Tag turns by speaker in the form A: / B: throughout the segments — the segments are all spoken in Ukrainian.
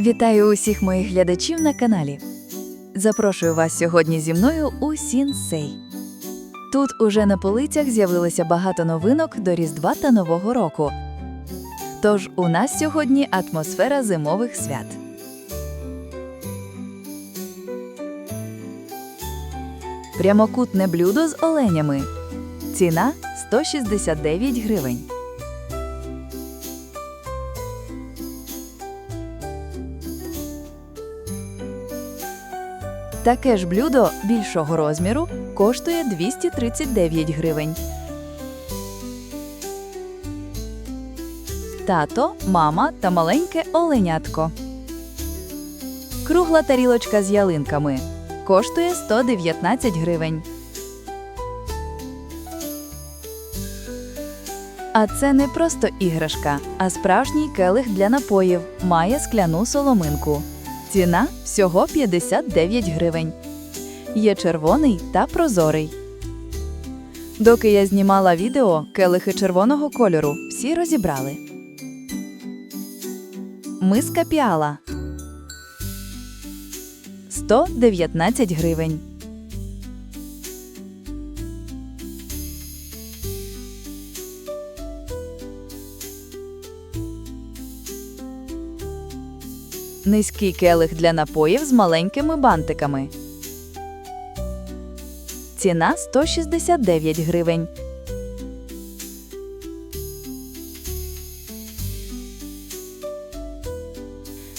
A: Вітаю усіх моїх глядачів на каналі. Запрошую вас сьогодні зі мною у Сінсей. Тут уже на полицях з'явилося багато новинок до Різдва та Нового року. Тож у нас сьогодні атмосфера зимових свят. Прямокутне блюдо з оленями. Ціна 169 гривень. Таке ж блюдо більшого розміру коштує 239 гривень. Тато, мама та маленьке оленятко. Кругла тарілочка з ялинками коштує 119 гривень. А це не просто іграшка, а справжній келих для напоїв. Має скляну соломинку. Ціна всього 59 гривень. Є червоний та прозорий. Доки я знімала відео, келихи червоного кольору всі розібрали. Миска піала 119 гривень. Низький келих для напоїв з маленькими бантиками. Ціна 169 гривень.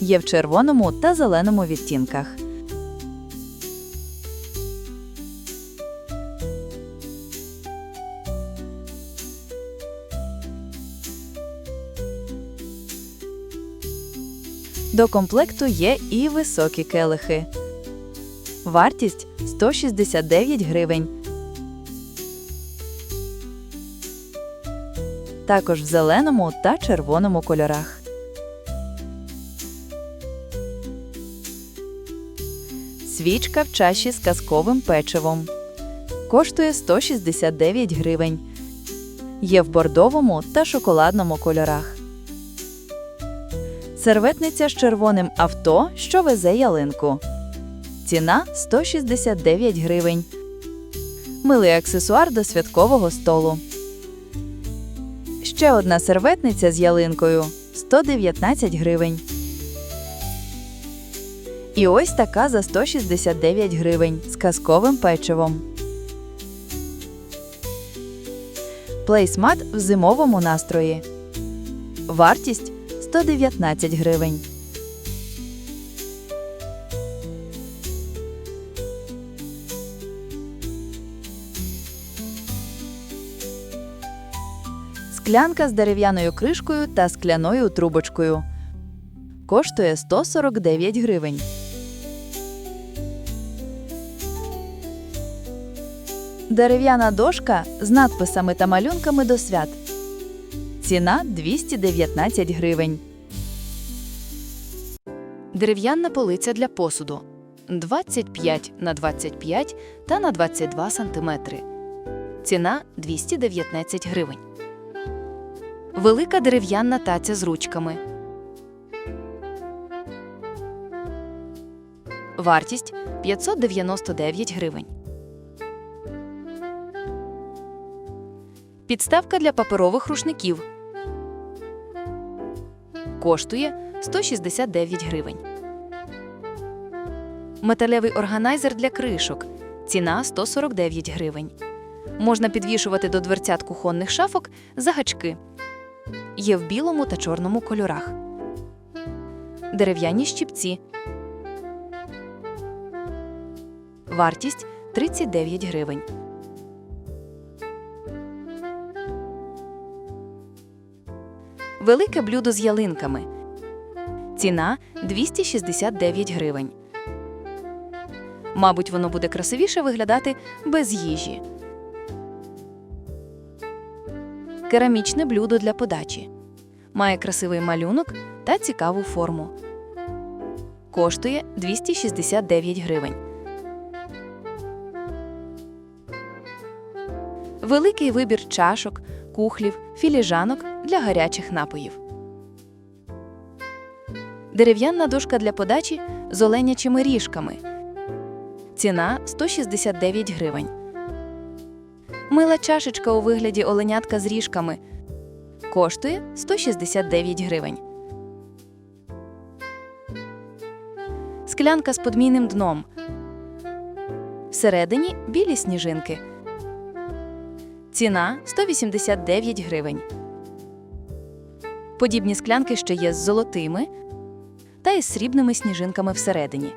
A: Є в червоному та зеленому відтінках. До комплекту є і високі келихи. Вартість 169 гривень. Також в зеленому та червоному кольорах. Свічка в чаші з казковим печивом. Коштує 169 гривень. Є в бордовому та шоколадному кольорах. Серветниця з червоним авто, що везе ялинку. Ціна 169 гривень. Милий аксесуар до святкового столу. Ще одна серветниця з ялинкою 119 гривень. І ось така за 169 гривень з казковим печивом. Плейсмат в зимовому настрої. Вартість 119 гривень. Склянка з дерев'яною кришкою та скляною трубочкою. Коштує 149 гривень. Дерев'яна дошка з надписами та малюнками до свят. Ціна 219 гривень.
B: Дерев'яна полиця для посуду 25 на 25 та на 22 см. Ціна 219 гривень. Велика дерев'яна таця з ручками. Вартість 599 гривень. Підставка для паперових рушників. Коштує 169 гривень. Металевий органайзер для кришок. Ціна 149 гривень. Можна підвішувати до дверцят кухонних шафок загачки. Є в білому та чорному кольорах. Дерев'яні щипці. Вартість 39 гривень. Велике блюдо з ялинками. Ціна 269 гривень. Мабуть, воно буде красивіше виглядати без їжі. Керамічне блюдо для подачі. Має красивий малюнок та цікаву форму. Коштує 269 гривень. Великий вибір чашок, кухлів, філіжанок для гарячих напоїв. Дерев'яна дошка для подачі з оленячими ріжками. Ціна 169 гривень. Мила чашечка у вигляді оленятка з ріжками. Коштує 169 гривень. Склянка з подмійним дном. Всередині білі сніжинки. Ціна 189 гривень. Подібні склянки ще є з золотими та із срібними сніжинками всередині.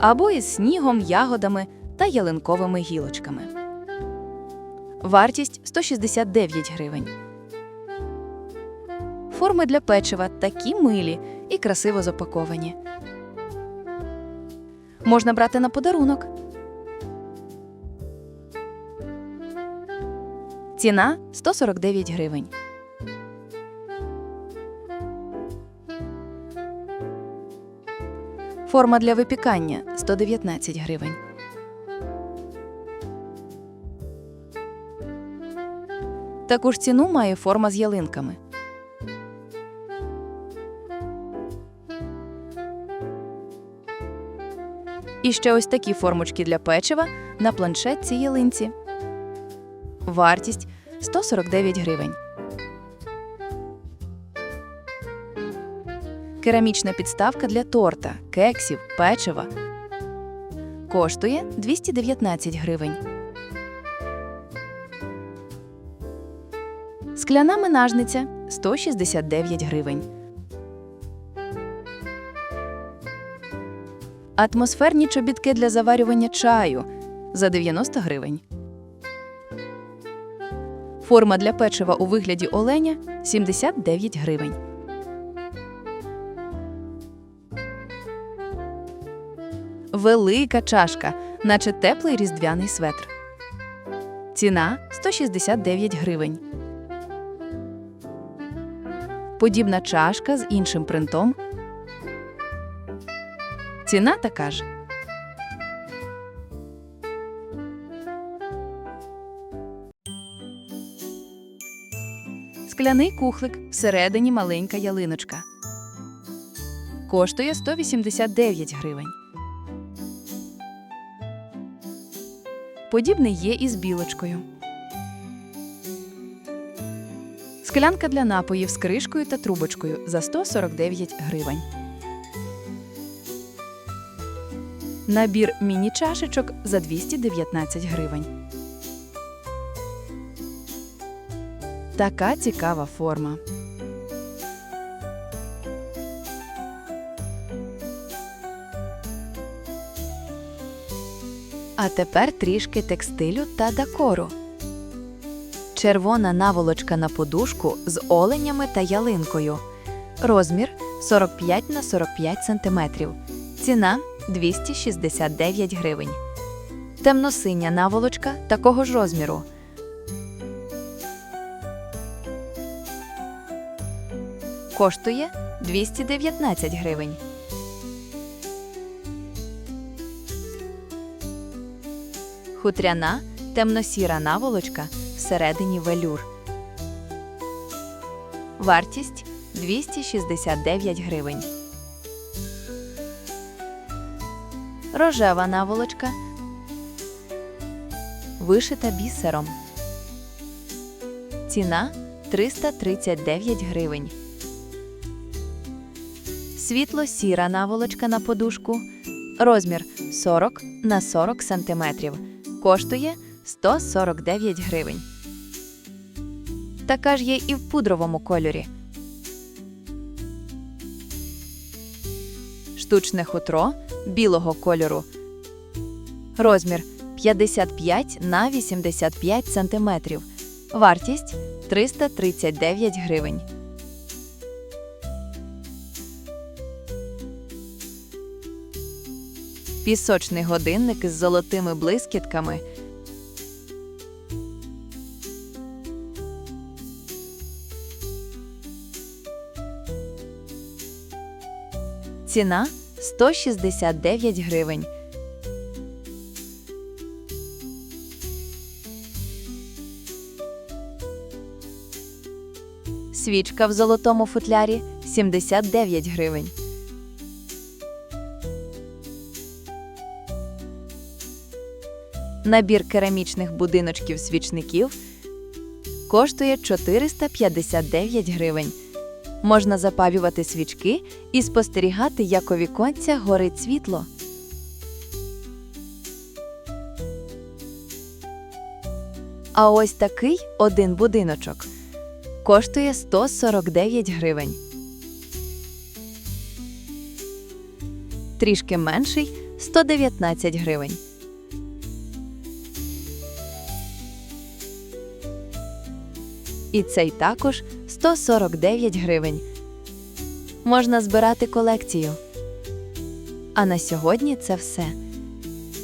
B: Або із снігом, ягодами та ялинковими гілочками. Вартість 169 гривень. Форми для печива такі милі і красиво запаковані. Можна брати на подарунок. Ціна 149 гривень. Форма для випікання 119 гривень. Таку ж ціну має форма з ялинками. І ще ось такі формочки для печива на планшетці ялинці. Вартість 149 гривень. Керамічна підставка для торта, кексів, печива. Коштує 219 гривень. Скляна минажниця 169 гривень. Атмосферні чобітки для заварювання чаю за 90 гривень. Форма для печива у вигляді оленя 79 гривень. Велика чашка, наче теплий різдвяний светр. Ціна 169 гривень. Подібна чашка з іншим принтом. Ціна така ж. Скляний кухлик всередині маленька ялиночка. Коштує 189 гривень. Подібний є і з білочкою. Склянка для напоїв з кришкою та трубочкою за 149 гривень. Набір міні-чашечок за 219 гривень. Така цікава форма. А тепер трішки текстилю та декору. Червона наволочка на подушку з оленями та ялинкою. Розмір 45 на 45 см. Ціна 269 гривень. Темносиня наволочка такого ж розміру. Коштує 219 гривень. Хутряна темно-сіра наволочка всередині велюр. Вартість 269 гривень. Рожева наволочка. Вишита бісером. Ціна 339 гривень. Світло-сіра наволочка на подушку. Розмір 40 на 40 см. Коштує 149 гривень. Така ж є і в пудровому кольорі. Штучне хутро білого кольору. Розмір 55 на 85 см. Вартість 339 гривень. Пісочний годинник із золотими блискітками. Ціна 169 гривень.
A: Свічка в золотому футлярі 79 гривень. Набір керамічних будиночків свічників коштує 459 гривень. Можна запалювати свічки і спостерігати, як у віконця горить світло. А ось такий один будиночок коштує 149 гривень. Трішки менший 119 гривень. І цей також 149 гривень. Можна збирати колекцію. А на сьогодні це все.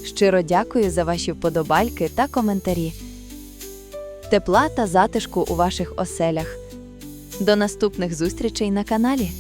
A: Щиро дякую за ваші вподобальки та коментарі. Тепла та затишку у ваших оселях. До наступних зустрічей на каналі.